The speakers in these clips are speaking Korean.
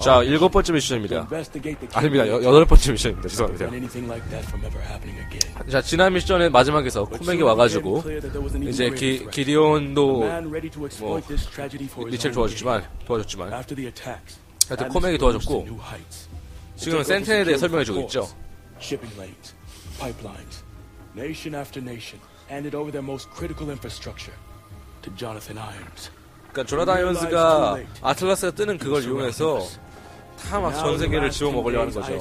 자, 일곱 번째 미션입니다. 아닙니다. 여, 여덟 번째 미션입니다. 죄송합니다. 자, 지난 미션의 마지막에서 코맥이 와가지고 이제 기, exploit 뭐 리첼. 도와줬지만 도와줬지만 하여튼 코맥이 도와줬고 지금은 센텐에 대해 설명해주고 있죠. ports, Shipping lanes, pipelines, nation after nation, handed over their most critical infrastructure to Jonathan Irons. 그러니까 조나단 아이언스가 아틀라스가 뜨는 그걸 이용해서 다 막 전 세계를 지워 먹으려 하는 거죠.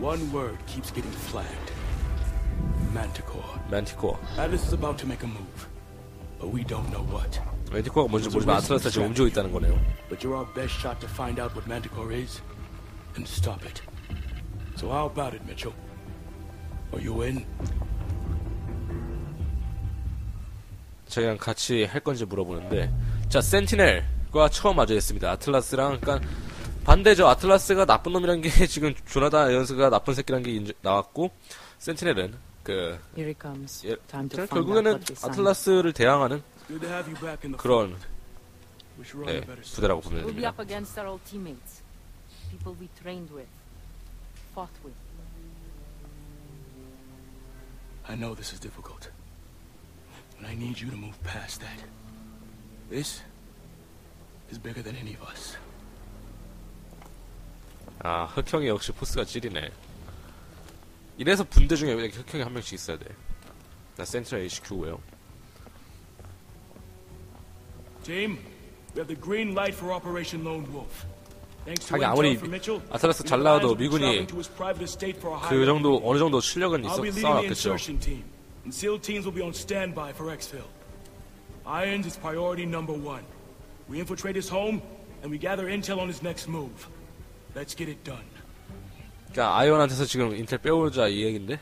One word keeps getting flagged. Manticore. 맨티코어. Atlas is about to make a move, but we don't know what. 맨티코어가 뭔지 모르지만 아틀라스가 지금 움직이고 있다는 거네요. But you're our best shot to find out what Manticore is and stop it. So how about it, Mitchell? Are you in? 저희랑 같이 할 건지 물어보는데 자 센티넬과 처음 마주했습니다 아틀라스랑 그러니까 반대죠 아틀라스가 나쁜 놈이란 게 지금 조나단 아이언스가 나쁜 새끼란 게 인정- 나왔고 센티넬은 그 Here it comes. 예, 결국에는. 아틀라스를 대항하는 그런 네. 부대라고 보면 됩니다. I know this is difficult, but I need you to move past that. This is bigger than any of us. 아 흑형이 역시 포스가 찔이네 이래서 분대 중에 이렇게 흑형이 한 명씩 있어야 돼 나 센트럴 HQ고요 Team, we have the green light for Operation Lone Wolf. Intel 아무리 아틀라스 잘 나와도 미군이 그 정도 어느 정도 실력은 있어 team, and SEAL teams will be on standby for exfil. Irons is priority number one. We infiltrate his home, and we gather intel on his next move. Let's get it done. 그러니까 아이언한테서 지금 인텔 빼오자 이 얘긴데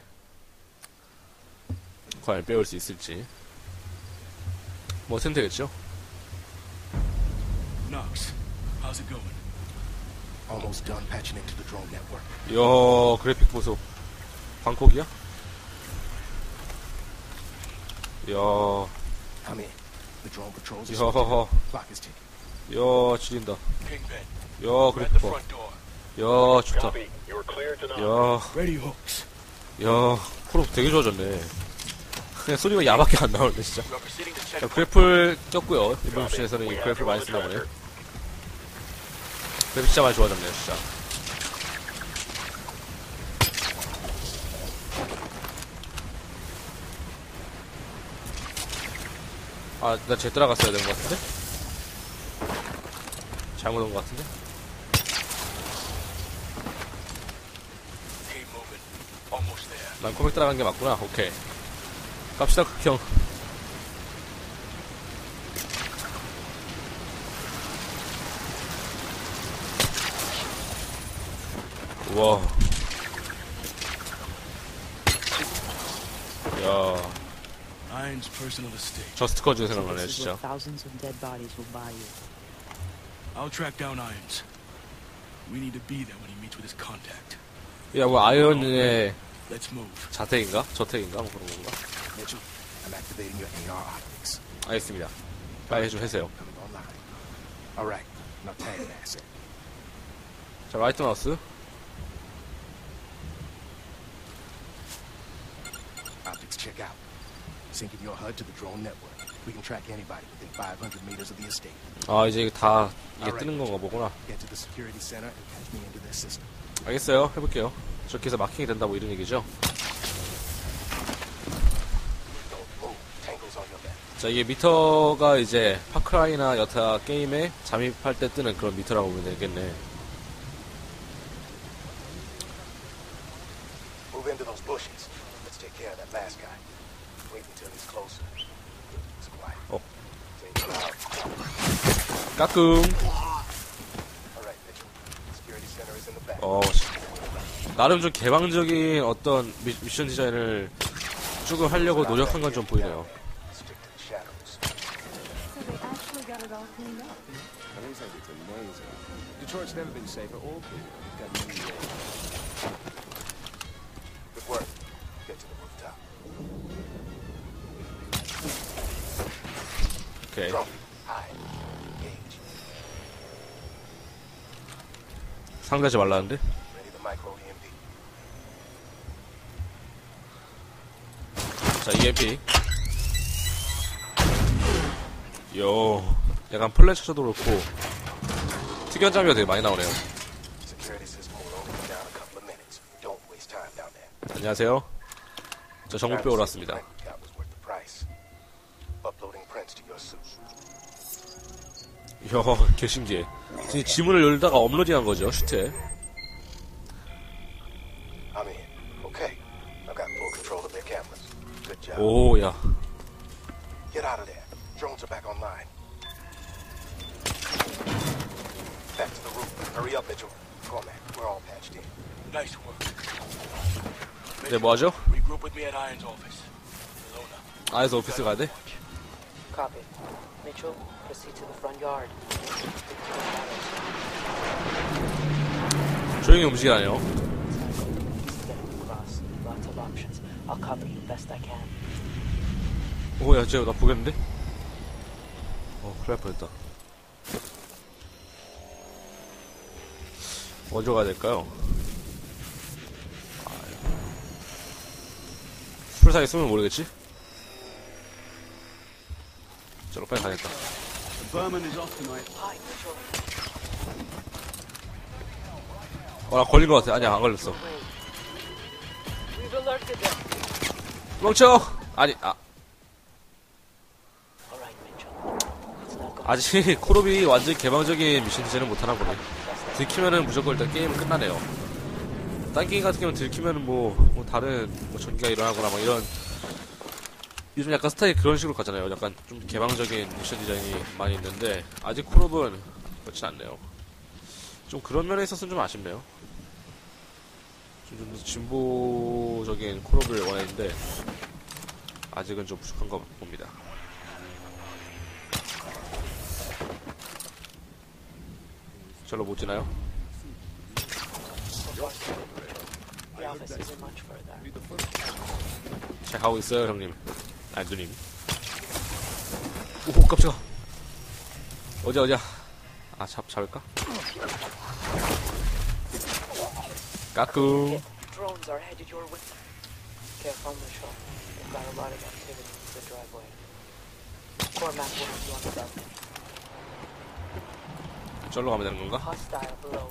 과연 빼올 수 있을지 뭐 선택했죠 Knox, how's it going? Almost done patching into the drone network. 이야 그래픽 보소 방콕이야? 야 I'm in. The drone patrols are 이야 switching. 허허 Clock is ticking. 이야 지린다 Kingpin, 이야 we're at 그래픽 the 봐 front door. 이야 좋다 to knock. Ready hooks. 야 프로 되게 좋아졌네 그냥 소리가 야밖에 안 나오네 진짜 We are proceeding to check. 자 그래플 꼈고요 이번 미션에서는 이 그래플 많이 쓴다 보네 그래플 진짜 많이 좋아졌네요 진짜 아 나 쟤 따라갔어야 되는 것 같은데? 잘못 온 것 같은데? 난 코믹 따라간 게 맞구나. 오케이. 갑시다 극형. 우와. 야 Irons personal estate. 저스트 커즈 생각나네 This is 진짜 what thousands of dead bodies will buy you. I'll track down Irons. We need to be there when he meets with his contact. 야뭐 아이언의 Let's move. 자택인가? 저택인가? 뭐 그런 건가? Mitchell, I'm activating your AR optics. 알겠습니다 빨리 좀 해세요 Coming online. All right. Now tag an asset. 자 라이트 마우스 Optics check out. Syncing your HUD to the drone network. We can track anybody within 500 meters of the estate. 아 이제 다 이게 뜨는 건가 보구나 Get to the security center and patch me into their system. 알겠어요. 해볼게요. 저렇게 해서 마킹이 된다 뭐 이런 얘기죠. Oh. 자, 이게 미터가 이제 파크라이나 여타 게임에 잠입할 때 뜨는 그런 미터라고 보면 되겠네. Move into those bushes. Let's take care of that last guy. Oh. Loud. 까꿍. 어, 씨. 나름 좀 개방적인 어떤 미, 미션 디자인을 조금 하려고 노력한 건 좀 보이네요. Engage. 상대하지 말라는데? 자, EMP. 요, 약간 플래셔도 그렇고, 특이한 장비가 되게 많이 나오네요. 안녕하세요. 저 정보 빼오러 왔습니다. 이야, 개 신기해. 지금 지문을 열다가 업로딩한 거죠, 슈트에. 오, 야. Get out of there. Drones are back online. Back to the roof. Hurry up, Mitchell. Cormac, we're all patched in. Nice work. 이제 뭐 하죠? Regroup with me at Iron's office. Ilona. 아에서 오피스 가야 돼? Copy. Mitchell, proceed to the front yard. 조용히 움직이라네요. Easy getting across. Lots of options. I'll cover you best I can. 오, 야, 쟤나 보겠는데? 어, 큰일 날 뻔했다. 어디로 가야 될까요? 풀 사이 쓰면 모르겠지? 저로 빨리 가야겠다. 어, 나 걸린 것 같아. 아니야, 안 걸렸어. 멈춰! 아니, 아. 아직 콜옵이 완전히 개방적인 미션 디자인을 못하나 보네. 들키면은 무조건 일단 게임은 끝나네요. 딴 게임 같은 경우는 들키면은 뭐, 뭐 다른 뭐 전기가 일어나거나 막 이런 요즘 약간 스타일이 그런 식으로 가잖아요. 약간 좀 개방적인 미션 디자인이 많이 있는데 아직 콜옵은 그렇진 않네요. 좀 그런 면에 있어서는 좀 아쉽네요. 좀좀더 진보적인 콜옵을 원했는데 아직은 좀 부족한 것 봅니다. 절로 못 지나요? 잘 가고 있어요, 형님. 아, 누님. 오, 깜짝아. 어디야, 어디야. 아, 잡, 잡을까? 까꿍. Drones are headed your way. Careful, Mitchell. We've got a lot of activity in the driveway. Cormac will have you on the balcony. 절로 가면 되는 건가? Hostile below.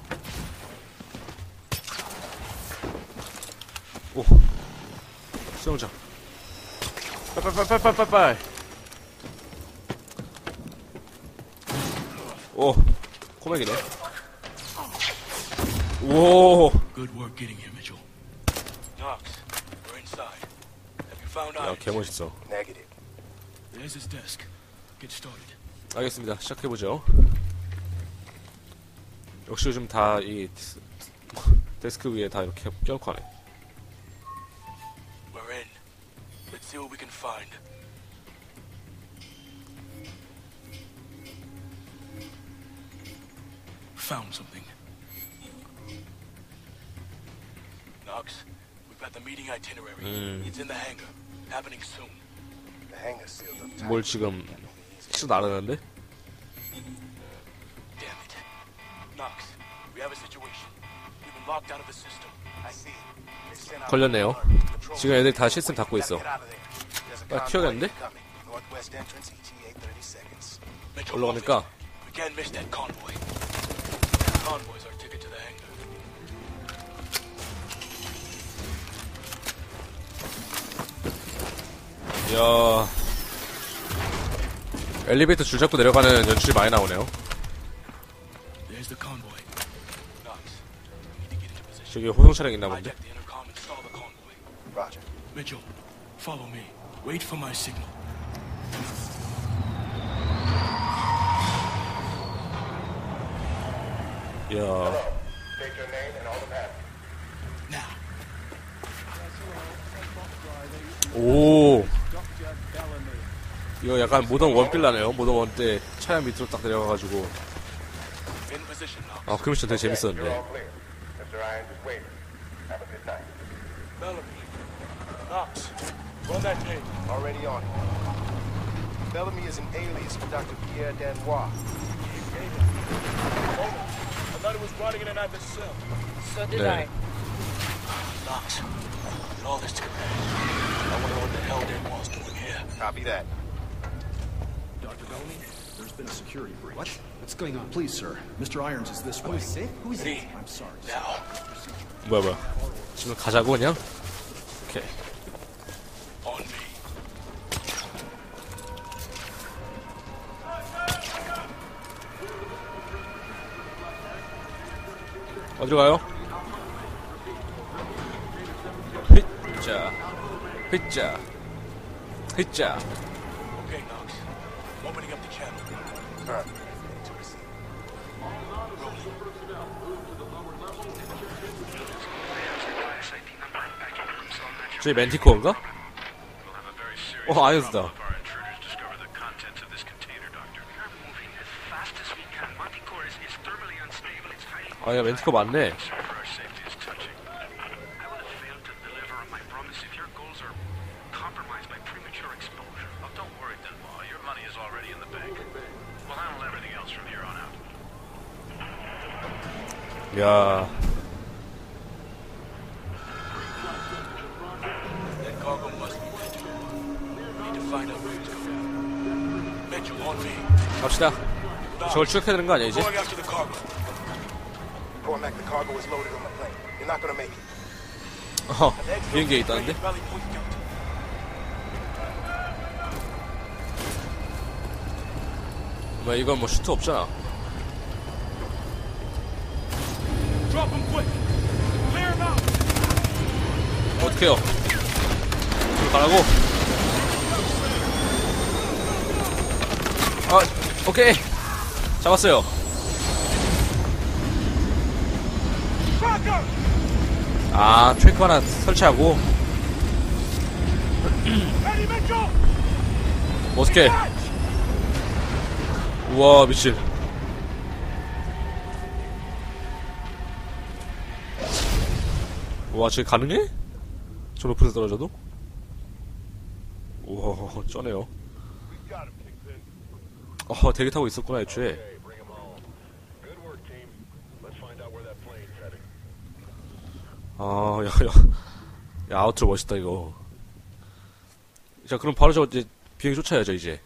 오. 수영장. 빨빨빨빨빨빨빨. 오. 코맥이네. 오. Good work getting here, Mitchell. Knox, we're inside. Have you found 야, Irons? 개멋있어. Negative. There's his desk. Get started. 알겠습니다. 시작해보죠. 역시 요즘 다 이 데스크 위에 다 이렇게 껴놓고 하네. see what we can find. Found something. Knox, we've got the meeting itinerary. Mm. It's in the hangar. Happening soon. The hangar's sealed up tight. 뭘 지금 치 나르는데? Damn it. Knox, we have a situation. We've been locked out of the system. 걸렸네요. 지금 애들 다 시스템 닫고 있어. 아, 튀어갔는데? incoming. Northwest entrance, ETA 30 seconds. Mitchell, 올라가니까. 야 엘리베이터 줄 잡고 내려가는 연출이 많이 나오네요. 저기 호송 차량 있나 본데? Roger. Mitchell, follow me. Wait for my signal. 야 State your name and all the matter. Now. 오. 이거 약간 모던 원필라네요. 모던 원 때 차량 밑으로 딱 내려가가지고. 아 그 미션 되게 재밌었는데. Clear. Mr. Irons is waiting. Have a good night. Bellamy. Knox, run that tape. Already on. Bellamy is an alias for Dr. Pierre Danois. I thought it was finding it in Ivan's cell. So did Yeah. I. Knox, get all this to command. I wonder what the hell Dead Wall's doing here. Copy that. Dr. Bellamy, there's been a security breach. What? What's going on? Please, sir. Mr. Irons is this way. sick? Who's Me. I'm sorry. sir. Now. 뭐야 뭐야 지금 가자고 그냥 오케이 On me. 어디로 가요? 휘자 휘자 휘자 저기 멘티코인가? 어 아이언스다 아야 멘티코 맞네 야 That cargo must be Mitchell. Need to find out where it's going. Mitchell, on me. 갑시다 저걸 추격해야 되는 거 아니야 이제? 어 비행기에 있다는데? 뭐야 이건 뭐 슈트 없잖아 어떡해요? 저기 가라고? 아 오케이. 잡았어요. 아 트래크 하나 설치하고! 어떡해. 우와 미친 와 저게 가능해? 저 높은 데 떨어져도? 우와 쩌네요. 어 대기 타고 있었구나 애초에. 아 야 야. 야 아우트로 멋있다 이거. 자 그럼 바로 저 이제 비행기 쫓아야죠 이제